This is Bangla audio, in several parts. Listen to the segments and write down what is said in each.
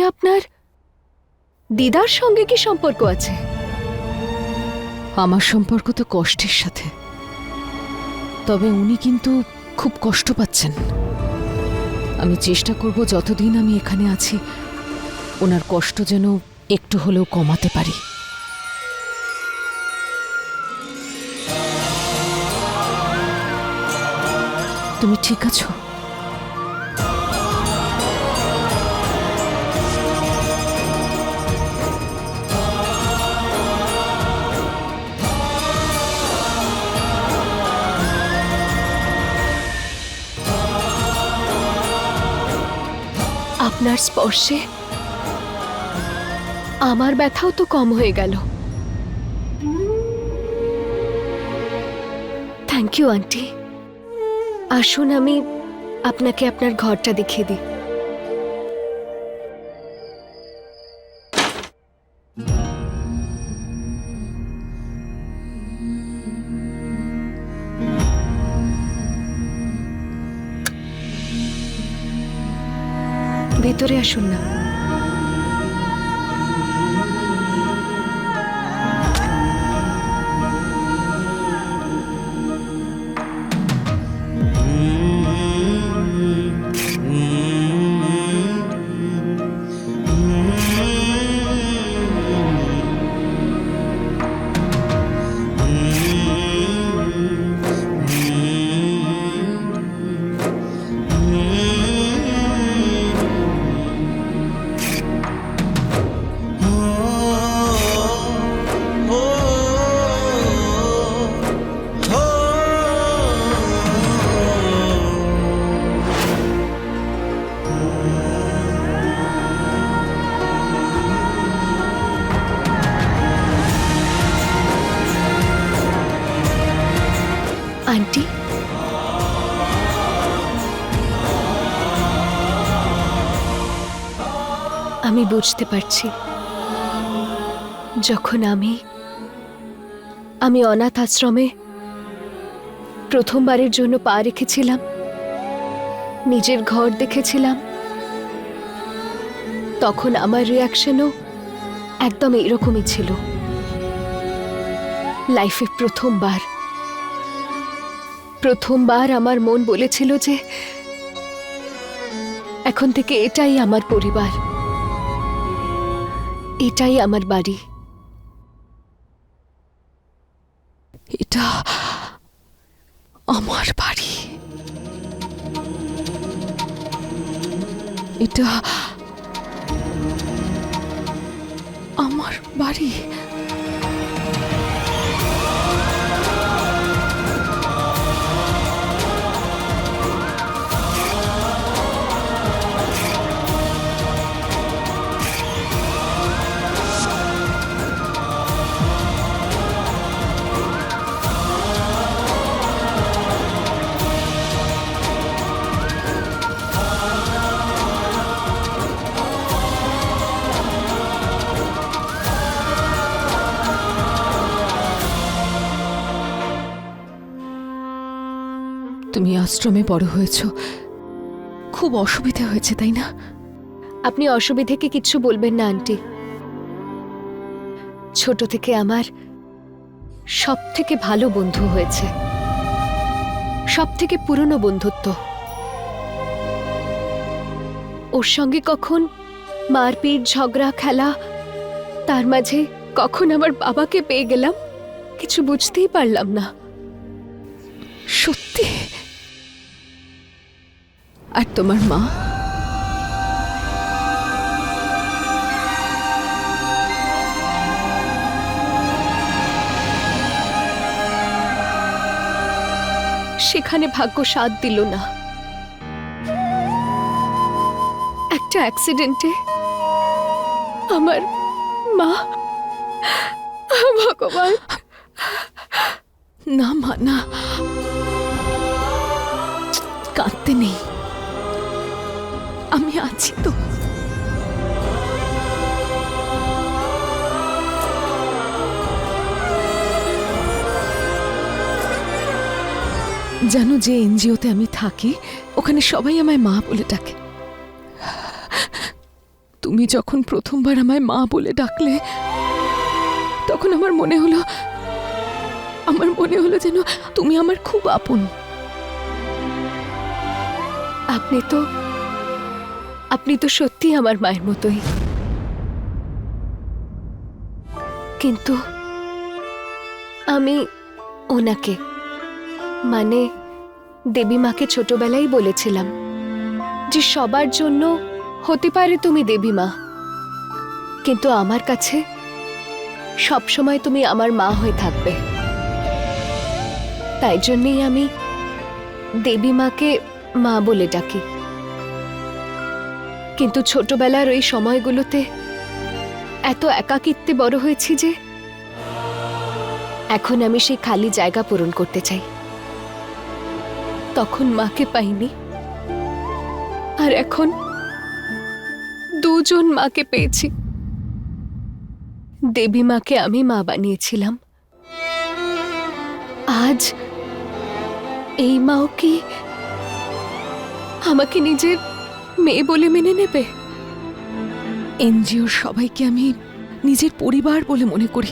মানে আপনার দিদার সঙ্গে কি সম্পর্ক আছে? আমার সম্পর্ক তো কষ্টের সাথে। তবে উনি কিন্তু খুব কষ্ট পাচ্ছেন। আমি চেষ্টা করব যতদিন আমি এখানে আছি, ওনার কষ্ট যেন একটু হলেও কমাতে পারি। তুমি ঠিক আছো? আপনার স্পর্শে আমার ব্যথাও তো কম হয়ে গেল। থ্যাংক ইউ আন্টি আসুন, আমি আপনাকে আপনার ঘরটা দেখিয়ে দিই। ভেতরে আসুন না। আমি বুঝতে পারছি। যখন আমি আমি অনাথ আশ্রমে প্রথমবারের জন্য পা রেখেছিলাম, নিজের ঘর দেখেছিলাম, তখন আমার রিয়াকশনও একদম এরকমই ছিল। লাইফে প্রথমবার প্রথমবার আমার মন বলেছিল যে এখন থেকে এটাই আমার পরিবার। এটাই আমার বাড়ি। এটা আমার বাড়ি। এটা আমার বাড়ি। তুমি আশ্রমে বড় হয়েছ। খুব অসুবিধা হয়েছে, তাই না? আপনি অসুবিধেকে কিচ্ছু বলবেন না, আন্টি। ছোট থেকে আমার সব থেকে ভালো বন্ধু হয়েছে। সব থেকে পুরনো বন্ধুত্ব। ওর সঙ্গে কখন মারপিট, ঝগড়া, খেলা, তার মাঝে কখন আমার বাবাকে পেয়ে গেলাম, কিছু বুঝতেই পারলাম না। সত্যি? আর তোমার মা? সেখানে ভাগ্য সাথ দিল না। একটা অ্যাক্সিডেন্টে আমার মা, ভগবান, না মা না কাঁদতে নেই। আমি আছি তো। জানো যে এনজিওতে আমি থাকি, ওখানে সবাই আমায় মা বলে ডাকে। তুমি যখন প্রথমবার আমায় মা বলে ডাকলে, তখন আমার মনে হলো, আমার মনে হলো যেন তুমি আমার খুব আপন। আপনি তো আপনি তো সত্যি আমার মায়ের মতোই। কিন্তু আমি ওনাকে মানে দেবী মাকে ছোটবেলায় বলেছিলাম যে সবার জন্য হতে পারে তুমি দেবী মা, কিন্তু আমার কাছে সবসময় তুমি আমার মা হয়ে থাকবে। তাই জন্যই আমি দেবী মাকে মা বলে ডাকি। কিন্তু ছোটবেলার ওই সময়গুলোতে এত একাকিত্বে বড় হয়েছি যে এখন আমি সেই খালি জায়গা পূরণ করতে চাই। তখন মাকে পাইনি। আর এখন দুজন মাকে পেয়েছি। দেবী মাকে আমি মা বানিয়েছিলাম। আজ এই মাও কি আমাকে নিজের মেয়ে বলে মেনে নেবে? এনজিওর সবাইকে আমি নিজের পরিবার বলে মনে করি।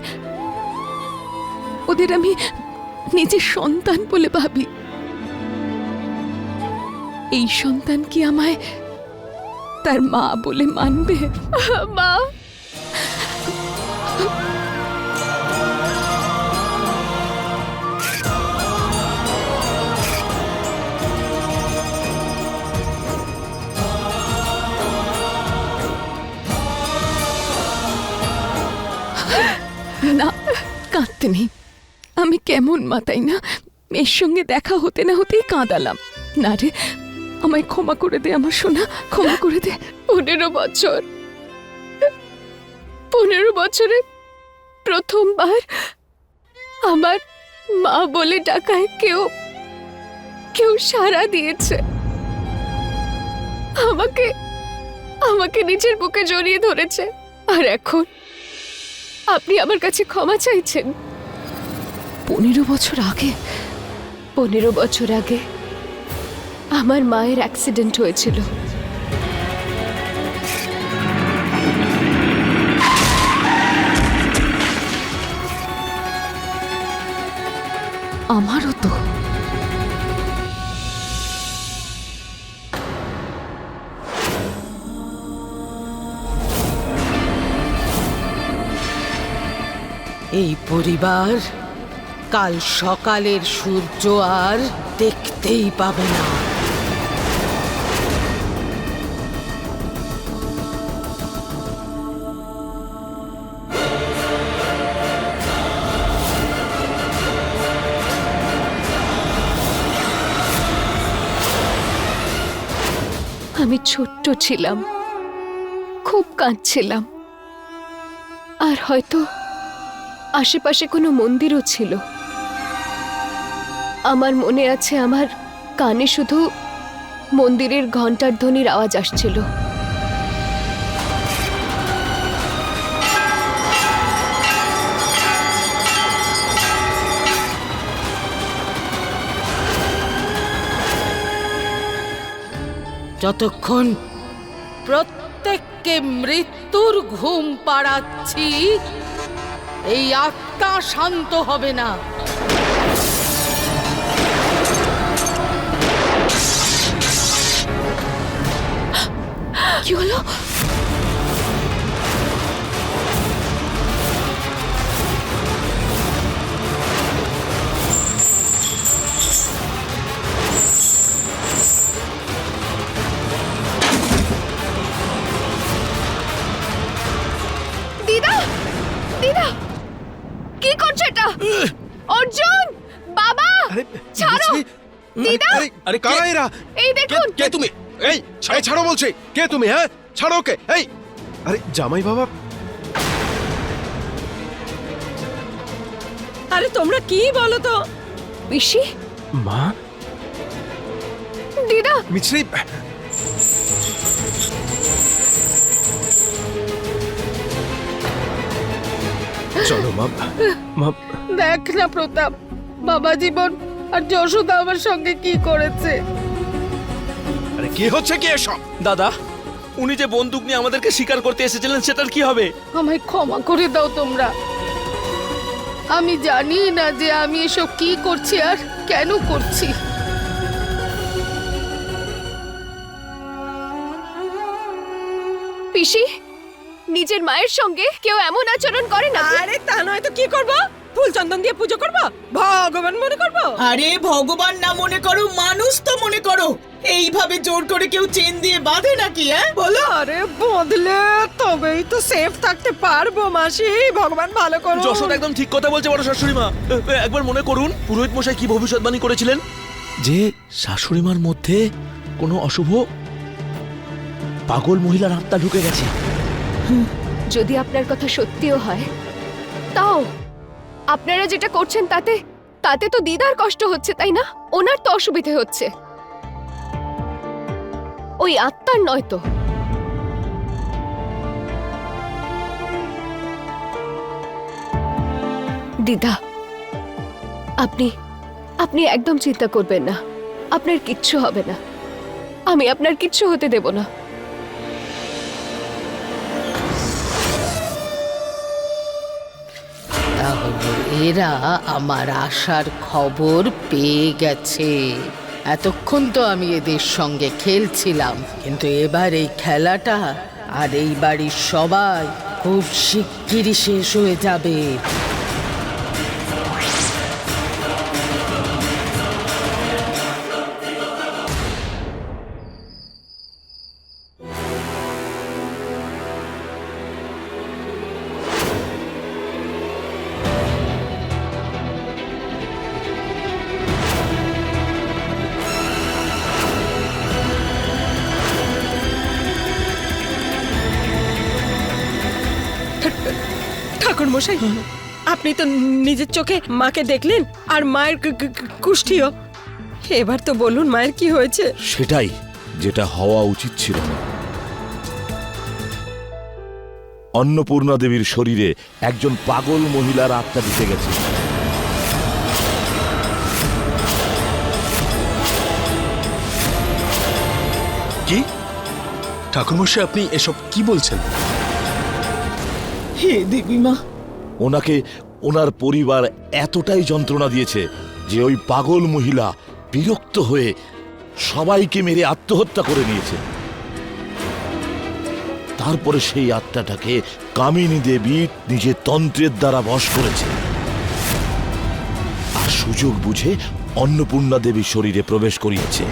ওদের আমি নিজের সন্তান বলে ভাবি। এই সন্তান কি আমায় তার মা বলে মানবে? মা! কাঁদতে নেই আমি কেমন মাতাই না? মেয়ের সঙ্গে দেখা হতে না হতেই কাঁদালাম। না রে, আমায় ক্ষমা করে দে আমার সোনা, ক্ষমা করে দে। পনেরো বছর। পনেরো বছরে প্রথমবার আমার মা বলে ডাকায় কেউ কেউ সাড়া দিয়েছে। আমাকে আমাকে নিজের বুকে জড়িয়ে ধরেছে। আর এখন আপনি আমার কাছে ক্ষমা চাইছেন। পনেরো বছর আগে? পনেরো বছর আগে আমার মায়ের অ্যাক্সিডেন্ট হয়েছিল। আমারও তো। এই পরিবার কাল সকালের সূর্য আর দেখতেই পাবে না। আমি ছোট্ট ছিলাম, খুব কাঁদছিলাম। আর হয়তো আশেপাশে কোনো মন্দিরও ছিল। আমার মনে আছে আমার কানে শুধু মন্দিরের ঘণ্টার ধ্বনির আওয়াজ আসছিল। যতক্ষণ প্রত্যেককে মৃত্যুর ঘুম পাড়াচ্ছি এই আত্মা শান্ত হবে না। কি হলো? এই দেখুন। কে তুমি? এই এই ছাড়ো বলছি। কে তুমি হ্যাঁ? ছাড়ো ওকে এই। আরে জামাই বাবা। আরে তোমরা কি বলো তো? পিসি? মা? দিদা? মিছরি। চলো মা। মা। দেখ না প্রতাপ বাবা জীবন আর যশোদা আমার সঙ্গে কি করেছে। আরে কি হচ্ছে কি এসব? দাদা উনি যে বন্দুক নিয়ে আমাদেরকে শিকার করতে এসেছিলেন সেটার কি হবে? আমায় ক্ষমা করে দাও তোমরা। আমি জানি না যে আমি এসব কি করছি আর কেন করছি। পিসি নিজের মায়ের সঙ্গে কেউ এমন আচরণ করে না। আরে তা নয় তো কি করব? ফুল চন্দন দিয়ে পুজো করব? ভগবান মনে করব? আরে ভগবান না মনে করো মানুষ তো মনে করো। এইভাবে জোর করে কেউ চেন দিয়ে বাঁধে নাকি হ্যাঁ? বলো। আরে বদলে তবেই তো সেফ থাকতে পারব মাসি। ভগবান ভালো করো যশোদ একদম ঠিক কথা বলছে বড় শাশুড়ি মা। একবার মনে করুন পুরোহিত মশাই কি ভবিষ্যৎবাণী করেছিলেন? যে শাশুড়ি মার মধ্যে কোনো অশুভ পাগল মহিলার আত্মা ঢুকে গেছে। যদি আপনার কথা সত্যিও হয় তাও আপনারা যেটা করছেন তাতে তাতে তো দিদার কষ্ট হচ্ছে তাই না? ওনার তো অসুবিধে হচ্ছে। ওই আত্মার নয় তো। দিদা, আপনি আপনি একদম চিন্তা করবেন না। আপনার কিচ্ছু হবে না। আমি আপনার কিচ্ছু হতে দেব না। তাহলে এরা আমার আসার খবর পেয়ে গেছে। এতক্ষণ তো আমি এদের সঙ্গে খেলছিলাম। কিন্তু এবার এই খেলাটা আর এই বাড়ির সবাই খুব শিগগিরই শেষ হয়ে যাবে। ঠাকুর মশাই আপনি তো নিজের চোখে মাকে দেখলেন আর মায়ের কুষ্ঠিও। এবার তো বলুন মায়ের কি হয়েছে। সেটাই যেটা হওয়া উচিত ছিল না। অন্নপূর্ণা দেবীর শরীরে একজন পাগল মহিলার আত্মা দিতে গেছে। কি? ঠাকুরমশাই আপনি এসব কি বলছেন? হে দেবী মা ওনাকে ওনার পরিবার এতটাই যন্ত্রণা দিয়েছে যে ওই পাগল মহিলা বিরক্ত হয়ে সবাইকে মেরে আত্মহত্যা করে নিয়েছে। তারপরে সেই আত্মাটাকে কামিনী দেবী নিজের তন্ত্রের দ্বারা বশ করেছে। আর সুযোগ বুঝে অন্নপূর্ণা দেবীর শরীরে প্রবেশ করিয়েছে।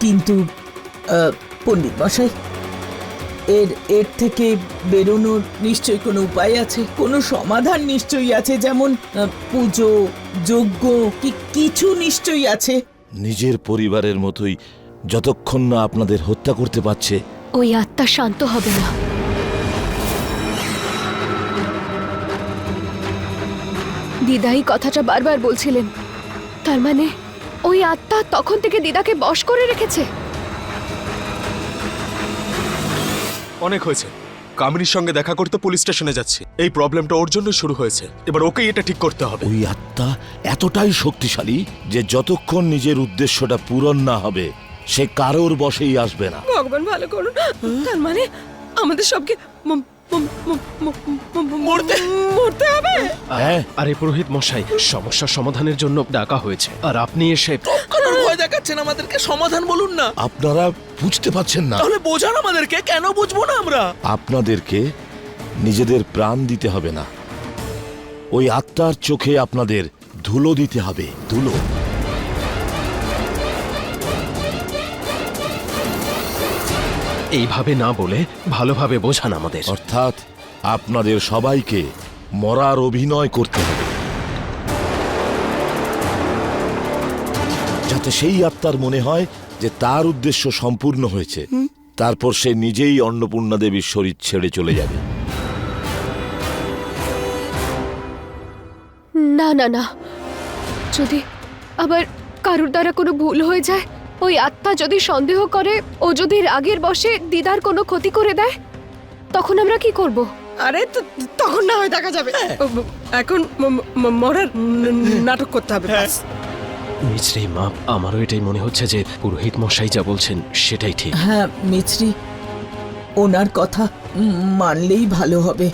কিন্তু পণ্ডিত মশাই এর এর থেকে বেরোনোর নিশ্চয়ই কোনো উপায় আছে? কোনো সমাধান নিশ্চয়ই আছে? যেমন পুজো যজ্ঞ কি কিছু নিশ্চয়ই আছে? নিজের পরিবারের মতোই যতক্ষণ না আপনাদের হত্যা করতে পারছে। ওই আত্মা শান্ত হবে না। দিদাই কথাটা বারবার বলছিলেন। তার মানে ওই আত্মা তখন থেকে দিদাকে বশ করে রেখেছে? অনেক হয়েছে। কামিনীর সঙ্গে দেখা করতে পুলিশ স্টেশনে যাচ্ছি। এই প্রবলেমটা ওর জন্য শুরু হয়েছে। এবার ওকেই এটা ঠিক করতে হবে। ওই আত্মা এতটাই শক্তিশালী যে যতক্ষণ নিজের উদ্দেশ্যটা পূরণ না হবে সে কারোর বশেই আসবে না। ভগবান ভালো করুন। তার মানে আমাদের সবকে মরতে মরতে হবে? হ্যাঁ আরে পুরোহিত মশাই সমস্যা সমাধানের জন্য ডাকা হয়েছে। আর আপনি এসে কেন ভয় দেখাচ্ছেন আমাদেরকে? সমাধান বলুন না। আপনারা বুঝতে পারছেন না। তাহলে বোঝান আমাদেরকে কেন বুঝব না আমরা? আপনাদেরকে নিজেদের প্রাণ দিতে হবে না। ওই আত্মার চোখে আপনাদের ধুলো দিতে হবে ধুলো। এইভাবে না বলে ভালোভাবে বোঝান আমাদের। অর্থাৎ আপনাদের সবাইকে মরার অভিনয় করতে হবে। যাতে সেই আত্মার মনে হয় যে তার উদ্দেশ্য সম্পূর্ণ হয়েছে। তারপর সে নিজেই অন্নপূর্ণা দেবীর শরীর ছেড়ে চলে যাবে। না না না। যদি আবার কারুর দ্বারা কোনো ভুল হয়ে যায় ওই আত্মা যদি সন্দেহ করে ও যদি রাগের বসে দিদার কোনো ক্ষতি করে দেয় তখন আমরা কি করব? আরে তো- তখন না হয় দেখা যাবে। ও- এখন মরার নাটক করতে হবে ব্যাস। মিছরি মা আমারও এটাই মনে হচ্ছে যে পুরোহিত মশাই যা বলছেন সেটাই ঠিক। হ্যাঁ মিছরি ওনার কথা মানলেই ভালো হবে।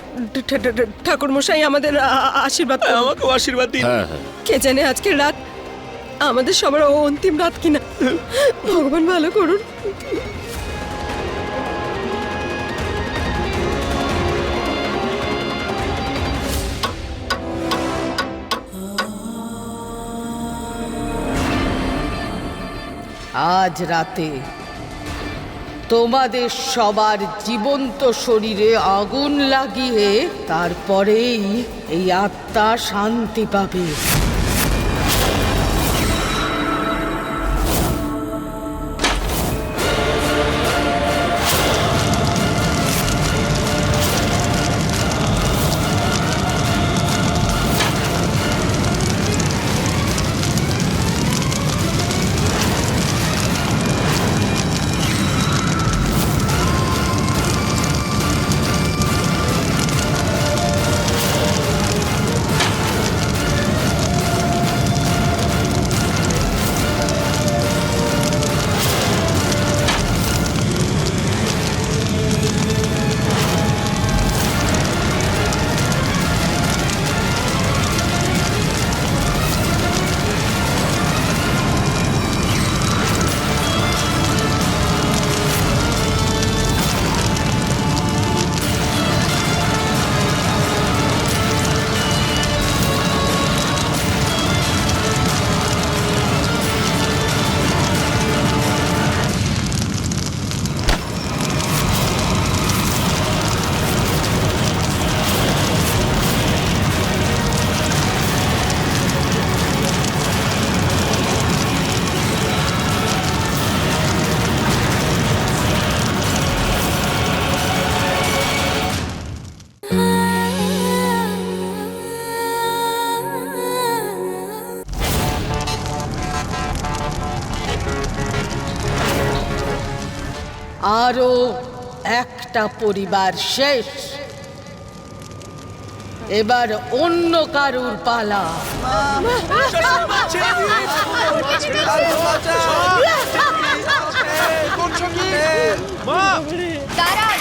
ঠাকুর মশাই আমাদের আশীর্বাদ করুন। আমাকেও আশীর্বাদ দিন। হ্যাঁ হ্যাঁ। কে জানে আজকের রাত আমাদের সবার অন্তিম রাত কিনা। ভগবান ভালো করুন। আজ রাতে তোমাদের সবার জীবন্ত শরীরে আগুন লাগিয়ে তারপরেই এই আত্মা শান্তি পাবে। আরও একটা পরিবার শেষ। এবার অন্য কারুর পালা। দাঁড়ান।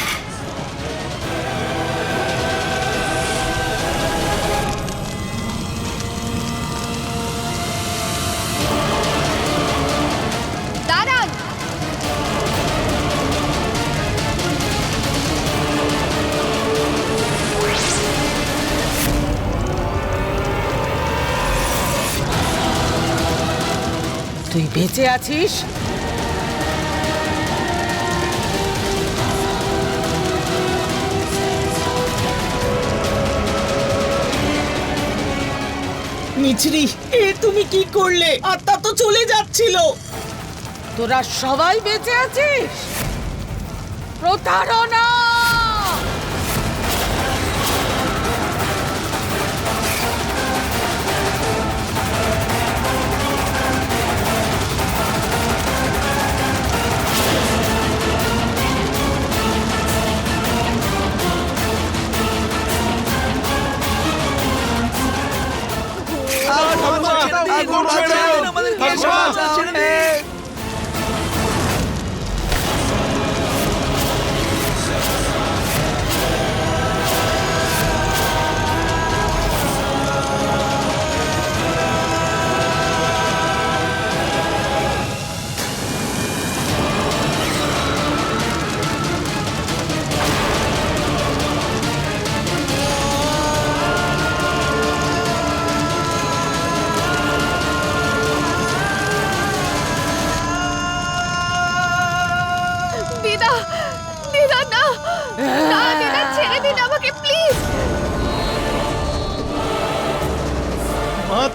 বেঁচে আছিস? মিছরি এ তুমি কি করলে? আত্মা তো চলে যাচ্ছিল। তোরা সবাই বেঁচে আছিস? প্রতারণা!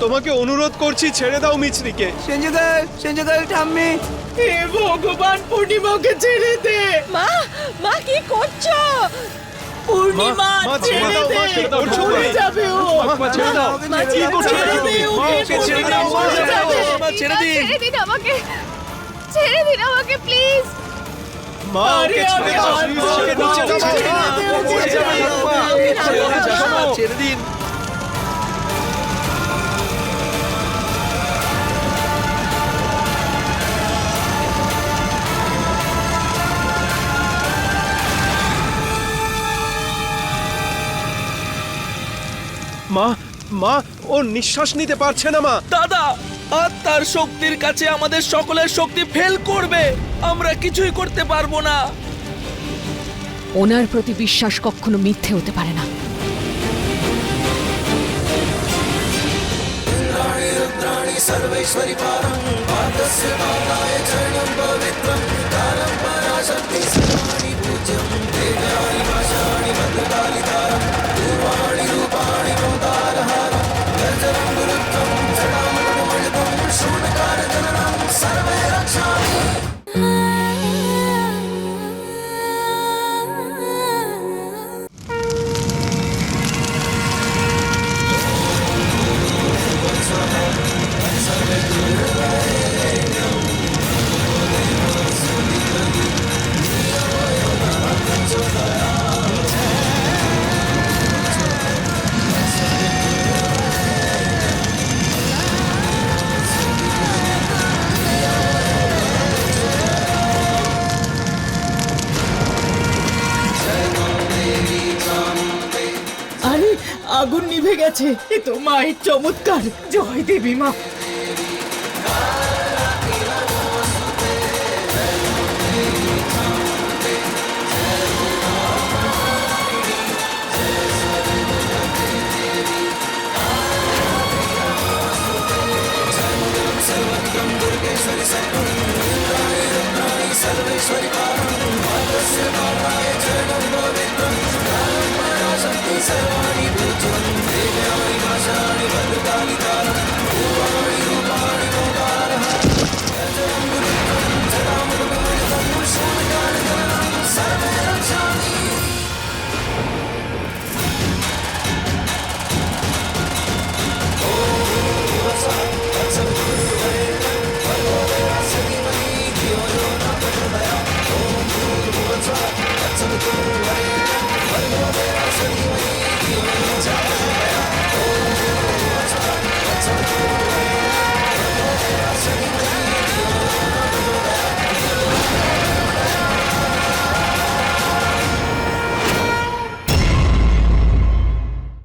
তোমাকে অনুরোধ করছি ছেড়ে দাও মিছরিকে হে ভগবান পূর্ণিমাকে ছেড়ে দে মা মা কি করছ পূর্ণিমা ছেড়ে দে। যাবে ও মা, ছেড়ে দাও মা, ছেড়ে তুমি? দে ওকে, ওকে ছেড়ে দাও। ছেড়ে দিন ছেড়ে দিন আমাকে ছেড়ে দিন আমাকে প্লিজ মা ওকে দাও নিচে। ছেড়ে দিন মা মা ও নিঃশ্বাস নিতে পারছে না মা। দাদা আত্মার শক্তির কাছে আমাদের সকলের শক্তি ফেল করবে। আমরা কিছুই করতে পারব না। ওনার প্রতি বিশ্বাস কখনো মিথ্যে হতে পারে না। আরে আগুন নিভে গেছে। এ তো মায়ের চমৎকার। জয় দেবী মা। Salvation,